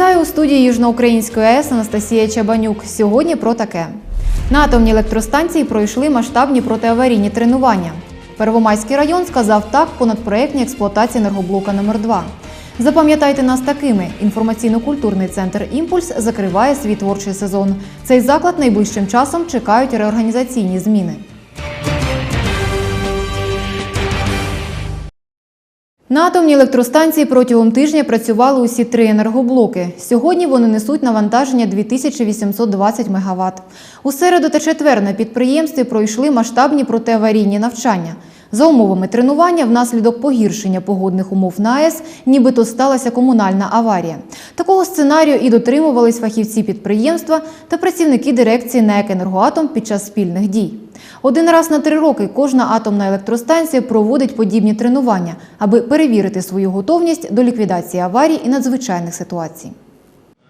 Вітаю у студії Южноукраїнської АЕС Анастасія Чабанюк. Сьогодні про таке. На атомній електростанції пройшли масштабні протиаварійні тренування. Первомайський район сказав так понад проєктній експлуатації енергоблока номер 2 Запам'ятайте нас такими: інформаційно-культурний центр Імпульс закриває свій творчий сезон. Цей заклад найближчим часом чекають реорганізаційні зміни. На атомній електростанції протягом тижня працювали усі три енергоблоки. Сьогодні вони несуть навантаження 2820 МВт. У середу та четвер на підприємстві пройшли масштабні протиаварійні навчання. За умовами тренування, внаслідок погіршення погодних умов на АЕС, нібито сталася комунальна аварія. Такого сценарію і дотримувались фахівці підприємства та працівники дирекції НЕК «Енергоатом» під час спільних дій. Один раз на три роки кожна атомна електростанція проводить подібні тренування, аби перевірити свою готовність до ліквідації аварій і надзвичайних ситуацій.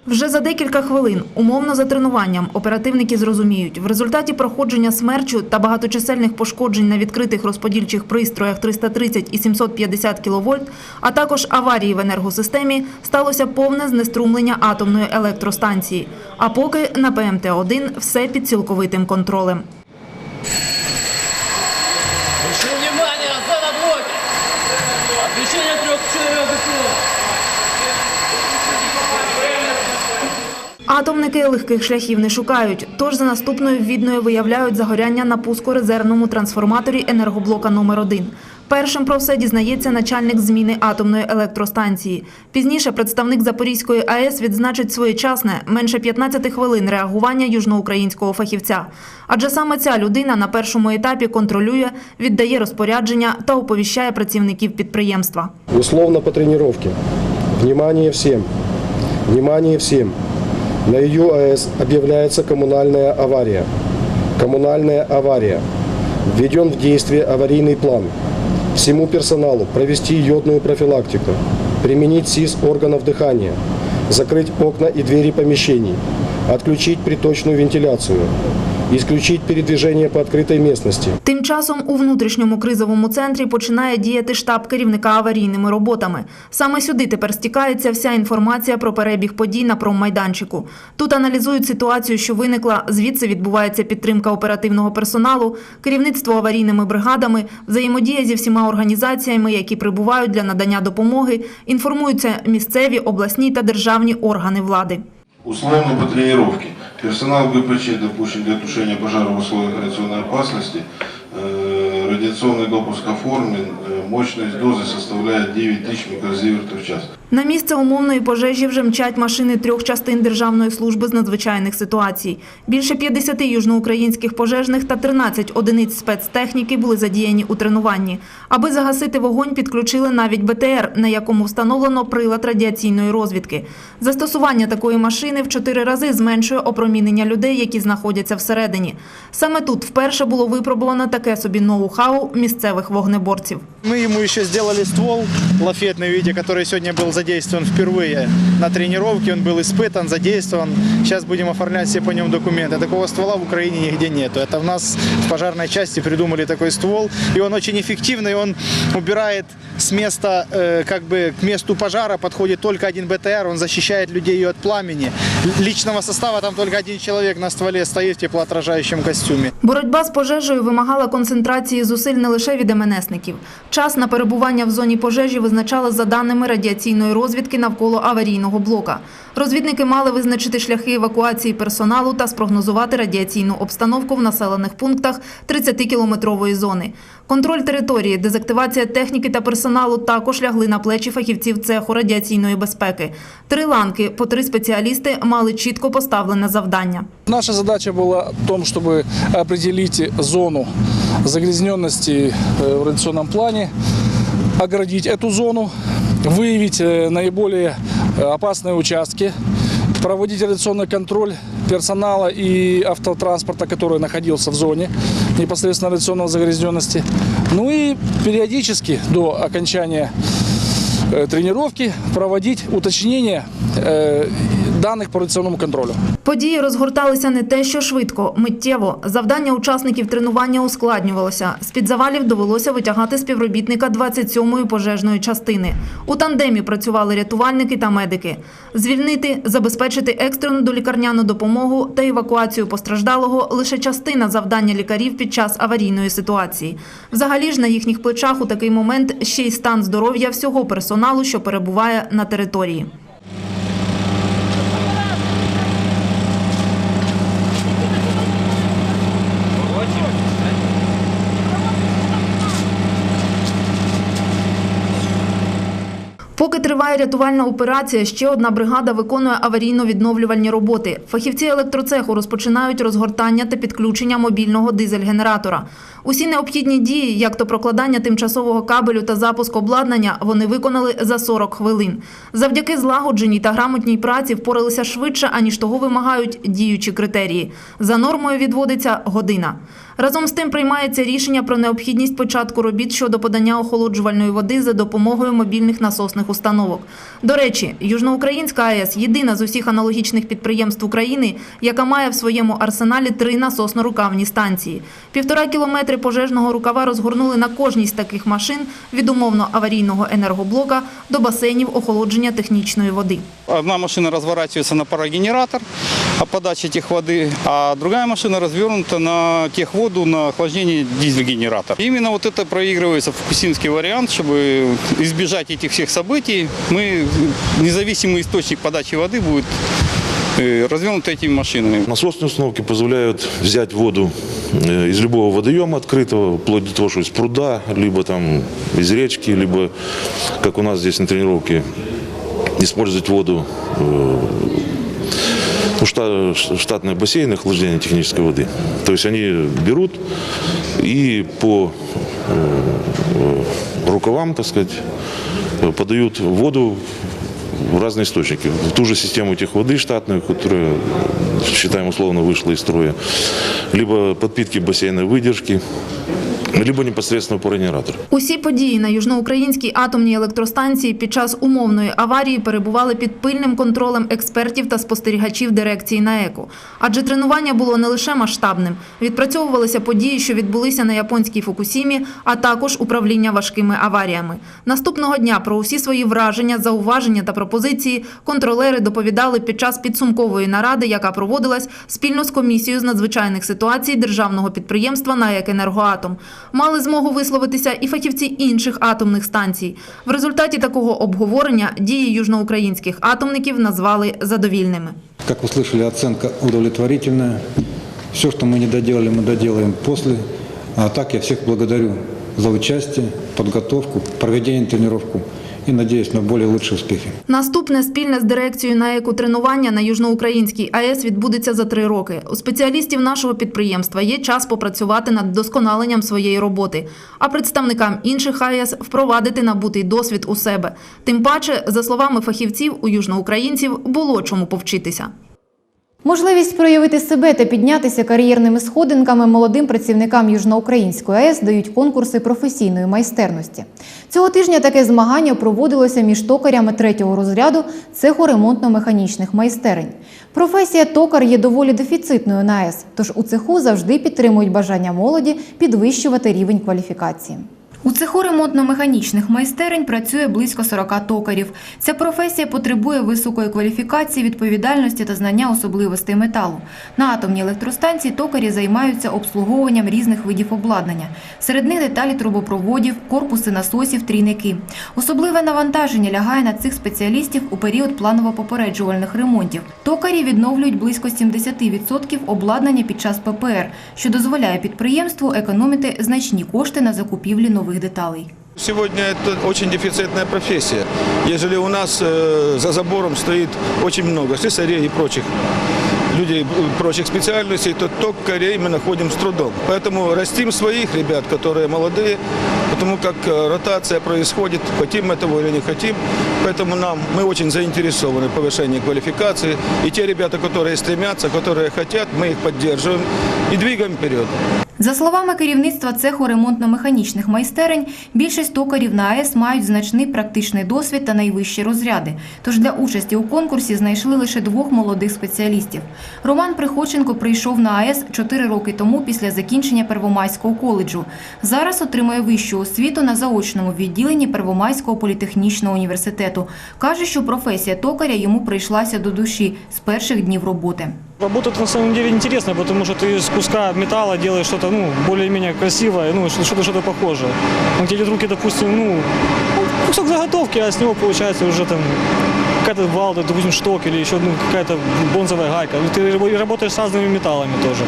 Вже за декілька хвилин, умовно за тренуванням, оперативники зрозуміють, в результаті проходження смерчу та багаточисельних пошкоджень на відкритих розподільчих пристроях 330 і 750 кВт, а також аварії в енергосистемі, сталося повне знеструмлення атомної електростанції. А поки на ПМТ-1 все під цілковитим контролем. Атомники легких шляхів не шукають, тож за наступною відною виявляють загоряння на пускорезервному трансформаторі енергоблока номер 1 Першим про все дізнається начальник зміни атомної електростанції. Пізніше представник Запорізької АЕС відзначить своєчасне, менше 15 хвилин реагування южноукраїнського фахівця. Адже саме ця людина на першому етапі контролює, віддає розпорядження та оповіщає працівників підприємства. Условно по тренировке. Внимание всем. Внимание всем. На ЮАЭС объявляется коммунальная авария. Коммунальная авария. Введен в действие аварийный план. Всему персоналу провести йодную профилактику. Применить СИС органов дыхания. Закрыть окна и двери помещений. Отключить приточную вентиляцию. Исключить передвижение по открытой местности. Тим часом у внутрішньому кризовому центрі починає діяти штаб керівника аварійними роботами. Саме сюди тепер стікається вся інформація про перебіг подій на проммайданчику. Тут аналізують ситуацію, що виникла, звідси відбувається підтримка оперативного персоналу, керівництво аварійними бригадами, взаємодія зі всіма організаціями, які прибувають для надання допомоги, інформуються місцеві, обласні та державні органи влади. Условно по тренировке. Персонал ГПЧ допущен для тушения пожара в условиях радиационной опасности. Э, Радиационный допуск оформлен. Э, Мощность дозы составляет 9 тысяч микрозивертов в час. На місце умовної пожежі вже мчать машини трьох частин Державної служби з надзвичайних ситуацій. Більше 50 южноукраїнських пожежних та 13 одиниць спецтехніки були задіяні у тренуванні. Аби загасити вогонь, підключили навіть БТР, на якому встановлено прилад радіаційної розвідки. Застосування такої машини в чотири рази зменшує опромінення людей, які знаходяться всередині. Саме тут вперше було випробовано таке собі ноу-хау місцевих вогнеборців. Мы ему еще сделали ствол лафетный, видите, который сегодня был задействован впервые на тренировке. Он был испытан, задействован. Сейчас будем оформлять все по нему документы. Такого ствола в Украине нигде нету. Это в нас в пожарной части придумали такой ствол. И он очень эффективный. Он убирает с места, э, как бы к месту пожара подходит только один БТР. Он защищает людей от пламени. Личного состава там только один человек на стволе стоит в теплоотражающем костюме. Боротьба з пожежею вимагала концентрації зусиль не лише від МНСників. Час на перебування в зоні пожежі визначали за даними радіаційної розвідки навколо аварійного блока. Розвідники мали визначити шляхи евакуації персоналу та спрогнозувати радіаційну обстановку в населених пунктах 30-кілометрової зони. Контроль території, дезактивація техніки та персоналу також лягли на плечі фахівців цеху радіаційної безпеки. Три ланки по три спеціалісти мали чітко поставлене завдання. Наша задача была в том, чтобы определить зону загрязненности э, в радиационном плане, оградить эту зону, выявить э, наиболее э, опасные участки, проводить радиационный контроль персонала и автотранспорта, который находился в зоне непосредственно радиационной загрязненности. Ну и периодически до окончания э, тренировки проводить уточнение данных по контролю. Події розгорталися не те, що швидко, миттєво. Завдання учасників тренування ускладнювалося. З-під завалів довелося витягати співробітника 27-ї пожежної частини. У тандемі працювали рятувальники та медики. Звільнити, забезпечити екстрену долікарняну допомогу та евакуацію постраждалого – лише частина завдання лікарів під час аварійної ситуації. Взагалі ж на їхніх плечах у такий момент ще й стан здоров'я всього персоналу, що перебуває на території. Поки триває рятувальна операція, ще одна бригада виконує аварійно-відновлювальні роботи. Фахівці електроцеху розпочинають розгортання та підключення мобільного дизель-генератора. Усі необхідні дії, як то прокладання тимчасового кабелю та запуск обладнання, вони виконали за 40 хвилин. Завдяки злагодженій та грамотній праці впоралися швидше, аніж того вимагають діючі критерії. За нормою відводиться година. Разом з тим приймається рішення про необхідність початку робіт щодо подання охолоджувальної води за допомогою мобільних насосних установок. До речі, Южноукраїнська АЕС єдина з усіх аналогічних підприємств України, яка має в своєму арсеналі три наносно-рукавні станції. Півтора кілометри пожежного рукава розгорнули на кожній з таких машин від умовно аварійного енергоблока до басейнів охолодження технічної води. Одна машина разворачивается на парогенератор о подаче техводы, а другая машина развернута на техводу на охлаждение дизель-генератора. Именно вот это проигрывается фукусимский вариант, чтобы избежать этих всех событий. Мы, независимый источник подачи воды будет э, развернут этими машинами. Насосные установки позволяют взять воду э, из любого водоема открытого, вплоть до того, что из пруда, либо там из речки, либо, как у нас здесь на тренировке, использовать воду э, ну, шта- штатные бассейны охлаждения технической воды. То есть они берут и по рукавам, так сказать, подают воду в разные источники. В ту же систему техводы штатную, которая, считаем, условно вышла из строя, либо подпитки бассейной выдержки, либо непосредственно по генератор. Усі події на южноукраїнській атомній електростанції під час умовної аварії перебували під пильним контролем експертів та спостерігачів дирекції НАЕКу. Адже тренування було не лише масштабним. Відпрацьовувалися події, що відбулися на японській Фукусімі, а також управління важкими аваріями. Наступного дня про усі свої враження, зауваження та пропозиції контролери доповідали під час підсумкової наради, яка проводилась спільно з комісією з надзвичайних ситуацій державного підприємства НАЕК «Енергоатом» Мали змогу висловитися і фахівці інших атомних станцій. В результаті такого обговорення дії южноукраїнських атомників назвали задовільними. Как вы слышали, оценка удовлетворительная. Все, что мы не доделали, мы доделаем после. А так я всех благодарю за участие, подготовку, проведение тренировку и надеюсь на більш лучшие успіхи. Наступне спільне з дирекцією НАЕКу тренування на Южноукраїнській АЕС відбудеться за три роки. У спеціалістів нашого підприємства є час попрацювати над досконаленням своєї роботи, а представникам інших АЕС впровадити набутий досвід у себе. Тим паче, за словами фахівців, у южноукраїнців було чому повчитися. Можливість проявити себе та піднятися кар'єрними сходинками молодим працівникам Южноукраїнської АЕС дають конкурси професійної майстерності. Цього тижня таке змагання проводилося між токарями третього розряду цеху ремонтно-механічних майстерень. Професія токар є доволі дефіцитною на АЕС, тож у цеху завжди підтримують бажання молоді підвищувати рівень кваліфікації. У цеху ремонтно-механічних майстерень працює близько 40 токарів. Ця професія потребує високої кваліфікації, відповідальності та знання особливостей металу. На атомній електростанції токарі займаються обслуговуванням різних видів обладнання. Серед них деталі трубопроводів, корпуси насосів, трійники. Особливе навантаження лягає на цих спеціалістів у період планово-попереджувальних ремонтів. Токарі відновлюють близько 70% обладнання під час ППР, що дозволяє підприємству економити значні кошти на закупівлі нових деталей. Сегодня это очень дефицитная профессия. Ежели у нас э, за забором стоит очень много слесарей и прочих людей, прочих специальностей, то токарей мы находим с трудом. Поэтому растим своих ребят, которые молодые, потому как э, ротация происходит, хотим мы этого или не хотим. Поэтому нам, мы очень заинтересованы в повышении квалификации. И те ребята, которые стремятся, которые хотят, мы их поддерживаем и двигаем вперед. За словами керівництва цеху ремонтно-механічних майстерень, більшість токарів на АЕС мають значний практичний досвід та найвищі розряди. Тож для участі у конкурсі знайшли лише двох молодих спеціалістів. Роман Приходченко прийшов на АЕС чотири роки тому після закінчення Первомайського коледжу. Зараз отримує вищу освіту на заочному відділенні Первомайського політехнічного університету. Каже, що професія токаря йому прийшлася до душі з перших днів роботи. Работа на самом деле интересная, потому что ты из куска металла делаешь что-то, ну, более-менее красивое, ну, что- что-то, что-то похожее. Он тебе идет в руки, допустим, ну, кусок заготовки, а с него получается уже там какая-то вал, допустим, шток или еще ну, какая-то бронзовая гайка. Ну, Ты работаешь с разными металлами тоже.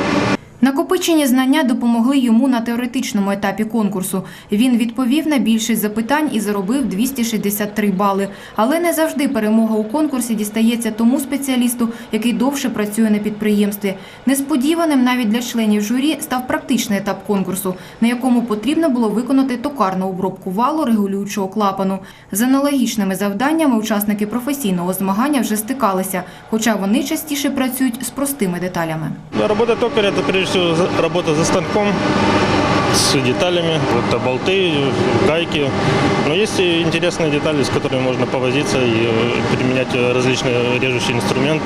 Накопичені знання допомогли йому на теоретичному етапі конкурсу. Він відповів на більшість запитань і заробив 263 бали. Але не завжди перемога у конкурсі дістається тому спеціалісту, який довше працює на підприємстві. Несподіваним навіть для членів журі став практичний етап конкурсу, на якому потрібно було виконати токарну обробку валу регулюючого клапану. З аналогічними завданнями учасники професійного змагання вже стикалися, хоча вони частіше працюють з простими деталями. Работа токаря – это прежде за- работа за станком с деталями. Это болты, гайки. Но есть и интересные детали, с которыми можно повозиться и э, применять э, различные режущий инструмент,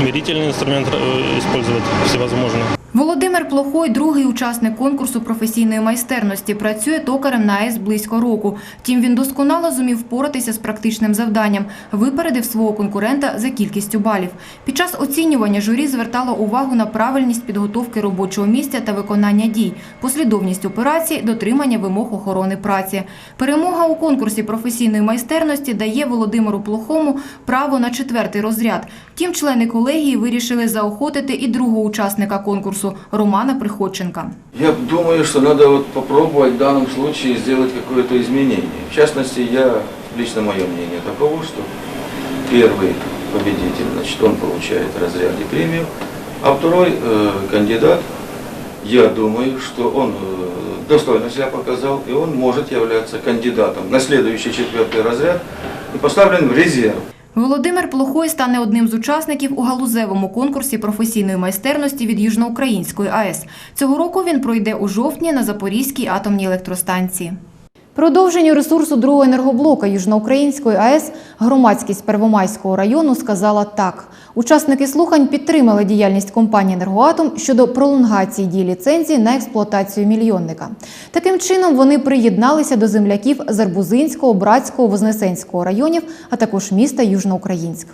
мерительный инструмент э, использовать всевозможные. Володимир Плохой, другий учасник конкурсу професійної майстерності, працює токарем на АЕС близько року. Втім, він досконало зумів впоратися з практичним завданням, випередив свого конкурента за кількістю балів. Під час оцінювання журі звертало увагу на правильність підготовки робочого місця та виконання дій, послідовність операцій, дотримання вимог охорони праці. Перемога у конкурсі професійної майстерності дає Володимиру Плохому право на четвертий розряд. Втім, члени колегії вирішили заохотити і другого учасника конкурсу Романа Приходченка. Я думаю, что надо вот попробовать в данном случае сделать какое-то изменение. В частности, я, лично мое мнение таково, что первый победитель, значит, он получает разряд и премию, а второй э, кандидат, я думаю, что он э, достойно себя показал, и он может являться кандидатом на следующий четвертый разряд и поставлен в резерв. Володимир Плохой стане одним з учасників у галузевому конкурсі професійної майстерності від Южноукраїнської АЕС. Цього року він пройде у жовтні на Запорізькій атомній електростанції. Продовженню ресурсу другого енергоблока Южноукраїнської АЕС громадськість Первомайського району сказала так. Учасники слухань підтримали діяльність компанії «Енергоатом» щодо пролонгації дії ліцензії на експлуатацію мільйонника. Таким чином вони приєдналися до земляків з Арбузинського, Братського, Вознесенського районів, а також міста Южноукраїнськ.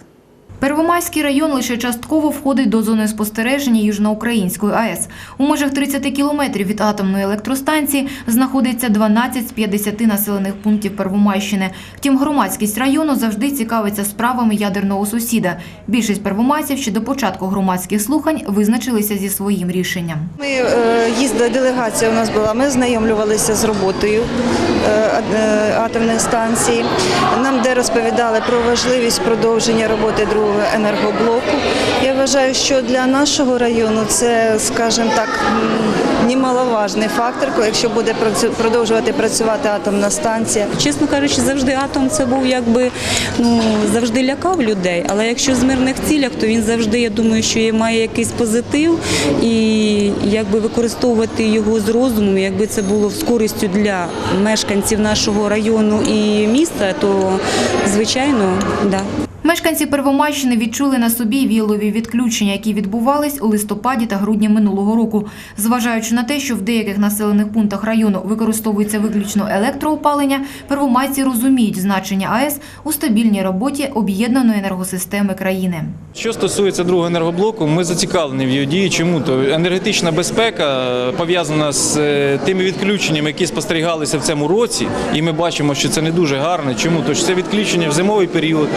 Первомайський район лише частково входить до зони спостереження Южноукраїнської АЕС. У межах 30 кілометрів від атомної електростанції знаходиться 12 з 50 населених пунктів Первомайщини. Втім, громадськість району завжди цікавиться справами ядерного сусіда. Більшість первомайців ще до початку громадських слухань визначилися зі своїм рішенням. Ми е, їздили, делегація у нас була, ми знайомлювалися з роботою е, е, атомної станції. Нам де розповідали про важливість продовження роботи другого енергоблоку. Я вважаю, що для нашого району це, скажімо так, немаловажний фактор, якщо буде продовжувати працювати атомна станція. Чесно кажучи, завжди атом це був якби ну завжди лякав людей. Але якщо з мирних цілях, то він завжди, я думаю, що має якийсь позитив і якби використовувати його з розумом, якби це було з користю для мешканців нашого району і міста, то звичайно, да. Мешканці Первомайщини відчули на собі вілові відключення, які відбувались у листопаді та грудні минулого року. Зважаючи на те, що в деяких населених пунктах району використовується виключно електроопалення, первомайці розуміють значення АЕС у стабільній роботі об'єднаної енергосистеми країни. Що стосується другого енергоблоку, ми зацікавлені в його дії. Чому то енергетична безпека е, пов'язана з е, тими відключеннями, які спостерігалися в цьому році, і ми бачимо, що це не дуже гарно. Чому? Що це відключення в зимовий період,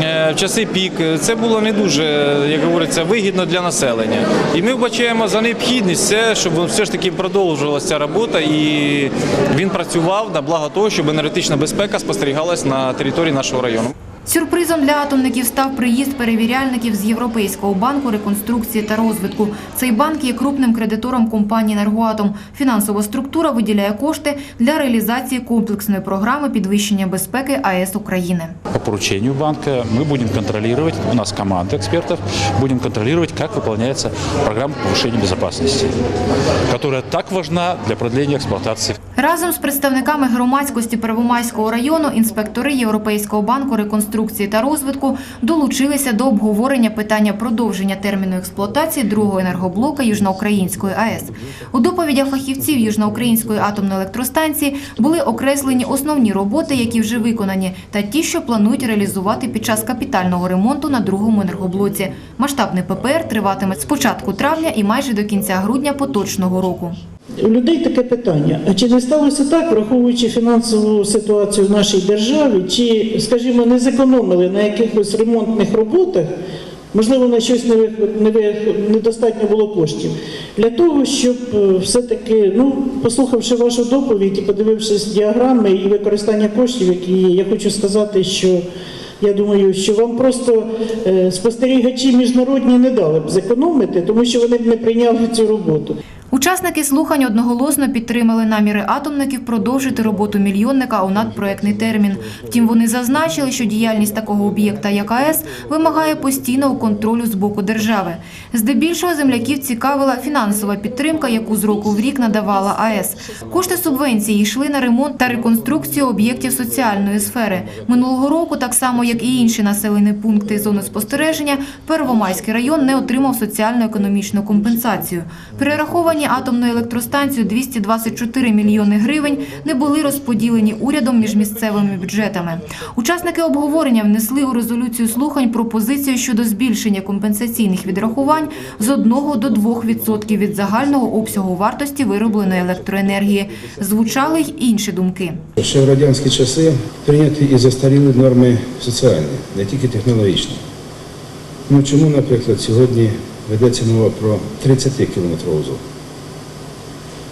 в часи пік. Це було не дуже, як говориться, вигідно для населення. І ми вбачаємо за необхідність це, щоб все ж таки продовжувалася ця робота, і він працював на благо того, щоб енергетична безпека спостерігалась на території нашого району. Сюрпризом для атомників став приїзд перевіряльників з Європейського банку реконструкції та розвитку. Цей банк є крупним кредитором компанії «Енергоатом». Фінансова структура виділяє кошти для реалізації комплексної програми підвищення безпеки АЕС України. По поручению банка мы будем контролировать, у нас команда экспертов, будем контролировать, как выполняется программа повышения безопасности, которая так важна для продления эксплуатации Разом з представниками громадськості Первомайського району інспектори Європейського банку реконструкції та розвитку долучилися до обговорення питання продовження терміну експлуатації другого енергоблока Южноукраїнської АЕС. У доповідях фахівців Южноукраїнської атомної електростанції були окреслені основні роботи, які вже виконані, та ті, що планують реалізувати під час капітального ремонту на другому енергоблоці. Масштабний ППР триватиме з початку травня і майже до кінця грудня поточного року. У людей таке питання: а чи не сталося так, враховуючи фінансову ситуацію в нашій державі, чи, скажімо, не зекономили на якихось ремонтних роботах, можливо, на щось не, недостатньо було коштів, для того, щоб е, все-таки, ну, послухавши вашу доповідь і подивившись діаграми і використання коштів, які є, я хочу сказати, що я думаю, що вам просто е, спостерігачі міжнародні не дали б зекономити, тому що вони б не прийняли цю роботу. Учасники слухань одноголосно підтримали наміри атомників продовжити роботу мільйонника у надпроектний термін. Втім, вони зазначили, що діяльність такого об'єкта, як АЕС, вимагає постійного контролю з боку держави. Здебільшого земляків цікавила фінансова підтримка, яку з року в рік надавала АЕС. Кошти субвенції йшли на ремонт та реконструкцію об'єктів соціальної сфери. Минулого року, так само як і інші населені пункти зони спостереження, Первомайський район не отримав соціально-економічну компенсацію. Перераховані атомною електростанцією 224 мільйони гривень не були розподілені урядом між місцевими бюджетами. Учасники обговорення внесли у резолюцію слухань пропозицію щодо збільшення компенсаційних відрахувань з 1 до 2% від загального обсягу вартості виробленої електроенергії. Звучали й інші думки. Ще в радянські часи прийняті і застаріли норми соціальні, не тільки технологічні. Ну чому, наприклад, сьогодні ведеться мова про 30 кілометрову зону?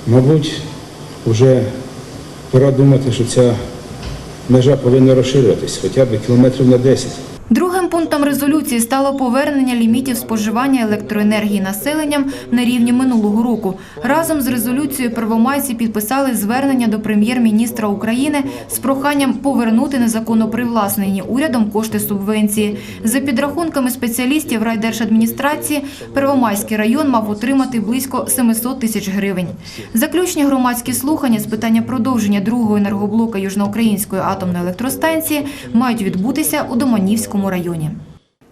Мабуть, вже пора думати, що ця межа повинна розширюватись хоча б кілометрів на 10. Другим пунктом резолюції стало повернення лімітів споживання електроенергії населенням на рівні минулого року. Разом з резолюцією первомайці підписали звернення до прем'єр-міністра України з проханням повернути незаконно привласнені урядом кошти субвенції. За підрахунками спеціалістів райдержадміністрації, Первомайський район мав отримати близько 700 тисяч гривень. Заключні громадські слухання з питання продовження другого енергоблока Южноукраїнської атомної електростанції мають відбутися у Доманівському районі.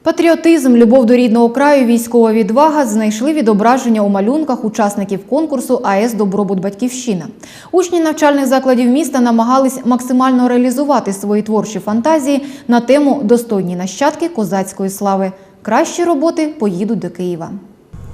Патріотизм, любов до рідного краю, військова відвага знайшли відображення у малюнках учасників конкурсу АЕС Добробут Батьківщина. Учні навчальних закладів міста намагались максимально реалізувати свої творчі фантазії на тему Достойні нащадки козацької слави. Кращі роботи поїдуть до Києва.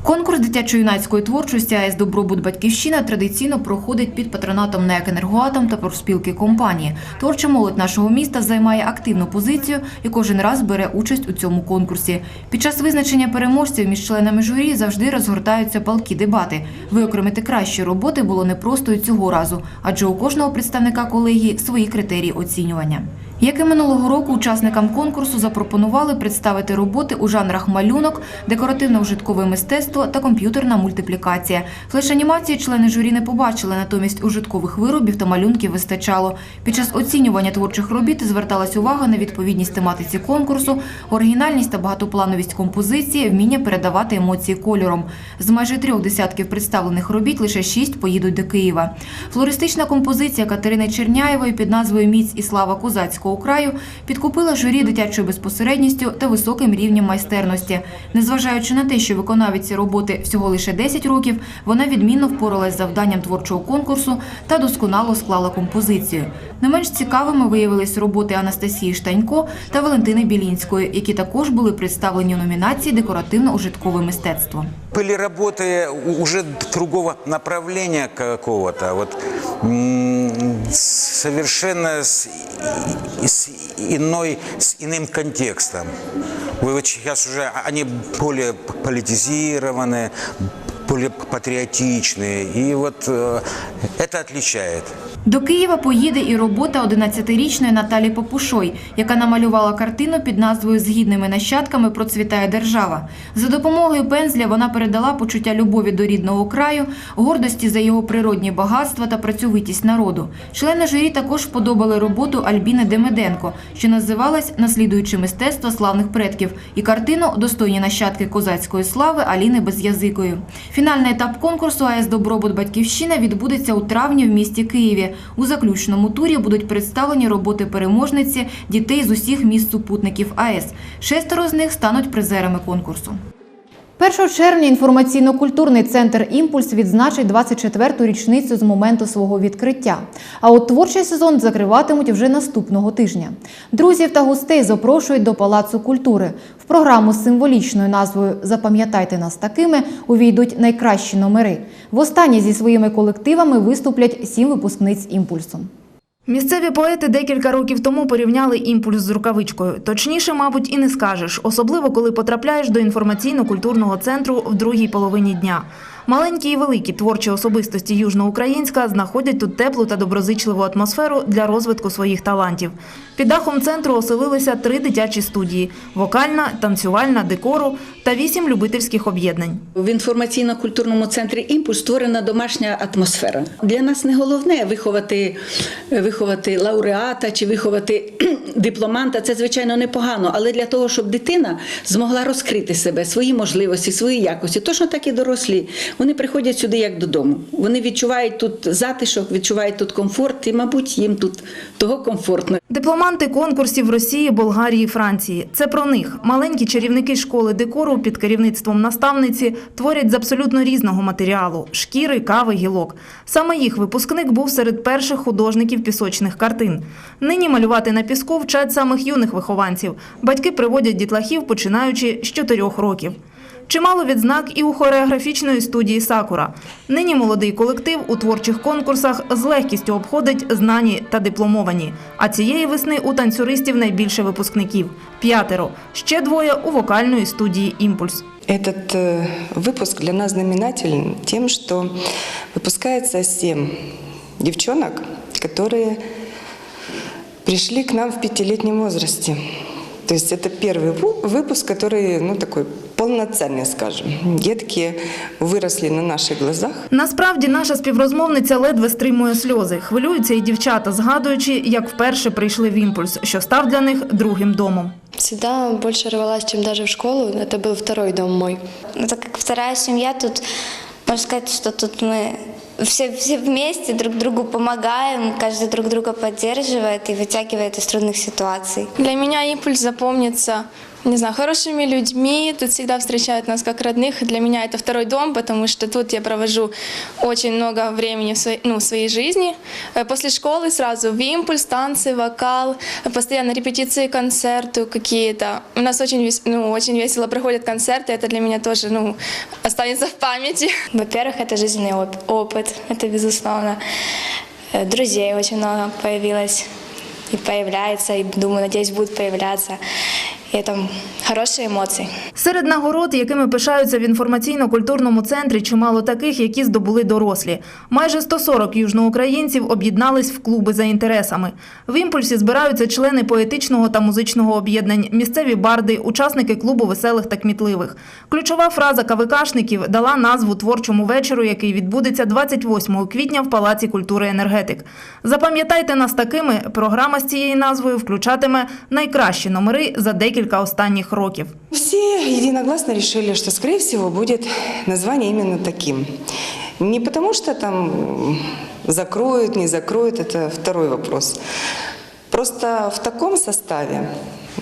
Конкурс дитячо-юнацької творчості АЕС Добробут Батьківщина традиційно проходить під патронатом НЕК «Енергоатом» та профспілки компанії. Творча молодь нашого міста займає активну позицію і кожен раз бере участь у цьому конкурсі. Під час визначення переможців між членами журі завжди розгортаються палкі дебати. Виокремити кращі роботи було непросто і цього разу, адже у кожного представника колегії свої критерії оцінювання. Як і минулого року, учасникам конкурсу запропонували представити роботи у жанрах малюнок, декоративно-ужиткове мистецтво та комп'ютерна мультиплікація. Флеш-анімації члени журі не побачили, натомість ужиткових виробів та малюнків вистачало. Під час оцінювання творчих робіт зверталась увага на відповідність тематиці конкурсу, оригінальність та багатоплановість композиції, вміння передавати емоції кольором. З майже трьох десятків представлених робіт лише шість поїдуть до Києва. Флористична композиція Катерини Черняєвої під назвою Міць і слава козацького краю підкупила журі дитячою безпосередністю та високим рівнем майстерності. Незважаючи на те, що виконавиці роботи всього лише 10 років, вона відмінно впоралась з завданням творчого конкурсу та досконало склала композицію. Не менш цікавими виявились роботи Анастасії Штанько та Валентини Білінської, які також були представлені у номінації Декоративно-ужиткове мистецтво. Были работы у- уже другого направления какого-то, вот совершенно и- с иной, с иным контекстом. Вы вот сейчас уже, они более политизированы, более патриотичные. И вот э, это отличает. До Києва поїде і робота 11-річної Наталі Попушой, яка намалювала картину під назвою З гідними нащадками процвітає держава. За допомогою пензля вона передала почуття любові до рідного краю, гордості за його природні багатства та працьовитість народу. Члени журі також вподобали роботу Альбіни Демиденко, що називалась Наслідуючи мистецтво славних предків, і картину Достойні нащадки козацької слави Аліни Без'язикої. Фінальний етап конкурсу АЕС Добробут Батьківщина відбудеться у травні в місті Києві. У заключному турі будуть представлені роботи переможниці дітей з усіх міст супутників АЕС. Шестеро з них стануть призерами конкурсу. 1 червня інформаційно-культурний центр Імпульс відзначить 24-ту річницю з моменту свого відкриття. А от творчий сезон закриватимуть вже наступного тижня. Друзів та гостей запрошують до Палацу культури. В програму з символічною назвою Запам'ятайте нас такими увійдуть найкращі номери. Востаннє зі своїми колективами виступлять сім випускниць імпульсу. Місцеві поети декілька років тому порівняли імпульс з рукавичкою. Точніше, мабуть, і не скажеш, особливо коли потрапляєш до інформаційно-культурного центру в другій половині дня. Маленькі і великі творчі особистості Южноукраїнська знаходять тут теплу та доброзичливу атмосферу для розвитку своїх талантів. Під дахом центру оселилися три дитячі студії: вокальна, танцювальна, декору та вісім любительських об'єднань. В інформаційно-культурному центрі імпульс створена домашня атмосфера. Для нас не головне виховати, виховати лауреата чи виховати дипломанта. Це звичайно непогано, але для того, щоб дитина змогла розкрити себе, свої можливості, свої якості, точно так і дорослі. Вони приходять сюди як додому. Вони відчувають тут затишок, відчувають тут комфорт, і, мабуть, їм тут того комфортно. Дипломанти конкурсів Росії, Болгарії, Франції. Це про них. Маленькі чарівники школи декору під керівництвом наставниці творять з абсолютно різного матеріалу – шкіри, кави, гілок. Саме їх випускник був серед перших художників пісочних картин. Нині малювати на піску вчать самих юних вихованців. Батьки приводять дітлахів, починаючи з чотирьох років. Чимало відзнак і у хореографічної студії Сакура. Нині молодий колектив у творчих конкурсах з легкістю обходить знані та дипломовані. А цієї весни у танцюристів найбільше випускників п'ятеро. Ще двоє у вокальної студії Імпульс. Этот э, выпуск для нас знаменателен тем, что выпускается семь девчонок, которые пришли к нам в пятилетнем возрасте. То есть это первый ву- выпуск, который, ну, такой полноценный, скажем. Детки выросли на наших глазах. Насправді наша співрозмовниця ледве стримує сльози. Хвилюються і дівчата, згадуючи, як вперше прийшли в імпульс, що став для них другим домом. Всегда больше рвалась, чем даже в школу. Это был второй дом мой. Это как вторая семья. Тут можно сказать, что тут мы все, все вместе друг другу помогаем, каждый друг друга поддерживает и вытягивает из трудных ситуаций. Для меня импульс запомнится, не знаю, хорошими людьми. Тут всегда встречают нас как родных. Для меня это второй дом, потому что тут я провожу очень много времени в своей, ну, в своей жизни. Э, После школы сразу в импульс, танцы, вокал, э, постоянно репетиции, концерты какие-то. У нас очень, ну, очень весело проходят концерты. Это для меня тоже ну, останется в памяти. Во-первых, это жизненный оп- опыт, это безусловно. Э, Друзей очень много появилось и появляется, и думаю, надеюсь, будет появляться. И это хорошие эмоции. Серед нагород, якими пишаються в інформаційно-культурному центрі, чимало таких, які здобули дорослі. Майже 140 южноукраїнців об'єднались в клуби за інтересами. В імпульсі збираються члени поетичного та музичного об'єднань, місцеві барди, учасники клубу веселих та кмітливих. Ключова фраза кавикашників дала назву творчому вечору, який відбудеться 28 квітня в Палаці культури енергетик. Запам'ятайте нас такими. Програма з цією назвою включатиме найкращі номери за декілька останніх років. Все единогласно решили, что, скорее всего, будет название именно таким. Не потому, что там закроють, закроют, не закроют, это второй вопрос. Просто в таком составе,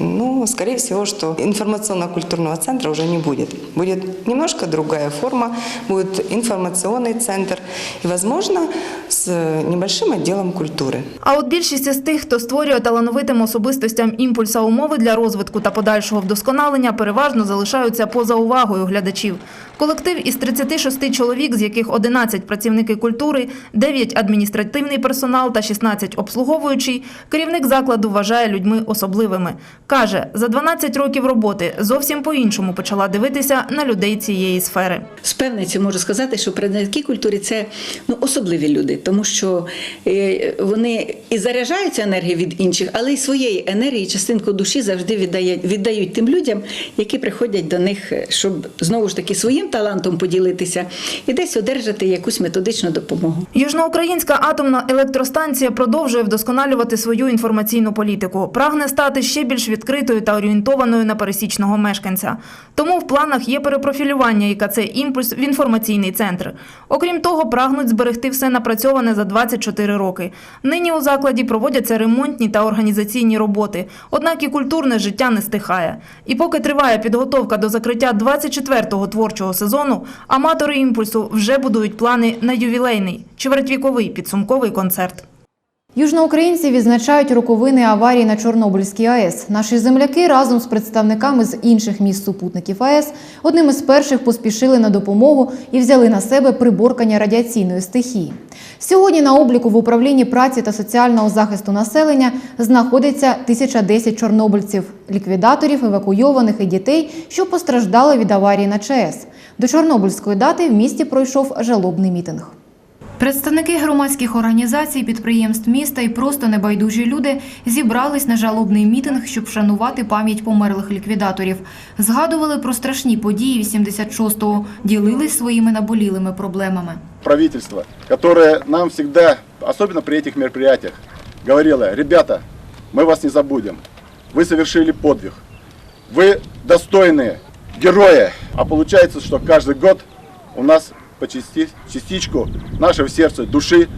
ну, скорее всего, что информационно-культурного центра уже не будет. Будет немножко другая форма, будет информационный центр и, возможно, с небольшим отделом культуры. А от більшість із тих, хто створює талановитим особистостям імпульса умови для розвитку та подальшого вдосконалення, переважно залишаються поза увагою глядачів. Колектив із 36 чоловік, з яких 11 працівники культури, 9 – адміністративний персонал та 16 – обслуговуючий, керівник закладу вважає людьми особливими. Каже, за 12 років роботи зовсім по-іншому почала дивитися на людей цієї сфери. З певністю можу сказати, що працівники культури це ну, особливі люди, тому що е, вони і заряджаються енергією від інших, але й своєї енергії, частинку душі завжди віддають, віддають тим людям, які приходять до них, е, щоб знову ж таки своїм талантом поділитися і десь одержати якусь методичну допомогу. Южноукраїнська атомна електростанція продовжує вдосконалювати свою інформаційну політику. Прагне стати ще більш відкритою та орієнтованою на пересічного мешканця. Тому в планах є перепрофілювання ІКЦ «Імпульс» в інформаційний центр. Окрім того, прагнуть зберегти все напрацьоване за 24 роки. Нині у закладі проводяться ремонтні та організаційні роботи. Однак і культурне життя не стихає. І поки триває підготовка до закриття 24-го творчого сезону, аматори імпульсу вже будують плани на ювілейний чвертьвіковий підсумковий концерт. Южноукраїнці відзначають роковини аварії на Чорнобильській АЕС. Наші земляки разом з представниками з інших міст супутників АЕС одним із перших поспішили на допомогу і взяли на себе приборкання радіаційної стихії. Сьогодні на обліку в управлінні праці та соціального захисту населення знаходиться 1010 чорнобильців, ліквідаторів, евакуйованих і дітей, що постраждали від аварії на ЧАЕС. До Чорнобильської дати в місті пройшов жалобний мітинг. Представники громадських організацій, підприємств міста і просто небайдужі люди зібрались на жалобний мітинг, щоб вшанувати пам'ять померлих ліквідаторів. Згадували про страшні події 86-го, ділились своїми наболілими проблемами. правительство, которое нам всегда, особенно при этих мероприятиях, говорило, ребята, мы вас не забудем, вы совершили подвиг, вы достойные герои, а получается, что каждый год у нас по части, частичку нашего сердца, души,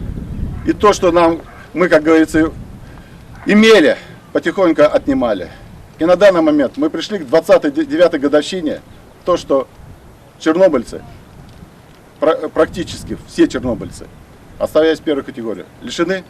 и то, что нам, мы, как говорится, имели, потихоньку отнимали. И на данный момент мы пришли к 29-й годовщине, то, что чернобыльцы, пра- практически все чернобыльцы, оставаясь в первой категории, лишены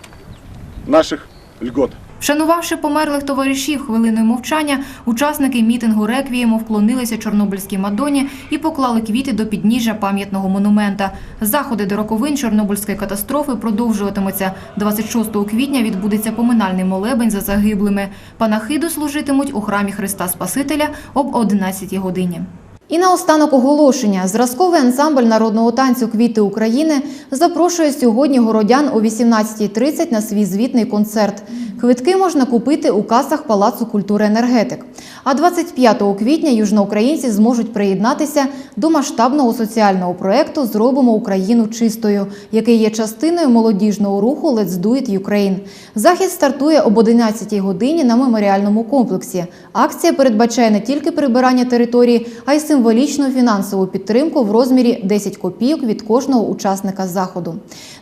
наших льгот. Вшанувавши померлих товаришів хвилиною мовчання, учасники мітингу реквієму вклонилися Чорнобильській Мадоні і поклали квіти до підніжжя пам'ятного монумента. Заходи до роковин Чорнобильської катастрофи продовжуватимуться. 26 квітня відбудеться поминальний молебень за загиблими. Панахиду служитимуть у храмі Христа Спасителя об 11 годині. І наостанок оголошення. Зразковий ансамбль народного танцю Квіти України запрошує сьогодні городян о 18.30 на свій звітний концерт. Квитки можна купити у касах Палацу культури енергетик. А 25 квітня южноукраїнці зможуть приєднатися до масштабного соціального проєкту Зробимо Україну чистою, який є частиною молодіжного руху Let's Do It Ukraine. Захід стартує об 11 годині на меморіальному комплексі. Акція передбачає не тільки прибирання території, а й символічну фінансову підтримку в розмірі 10 копійок від кожного учасника заходу.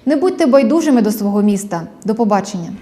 Не будьте байдужими до свого міста. До побачення.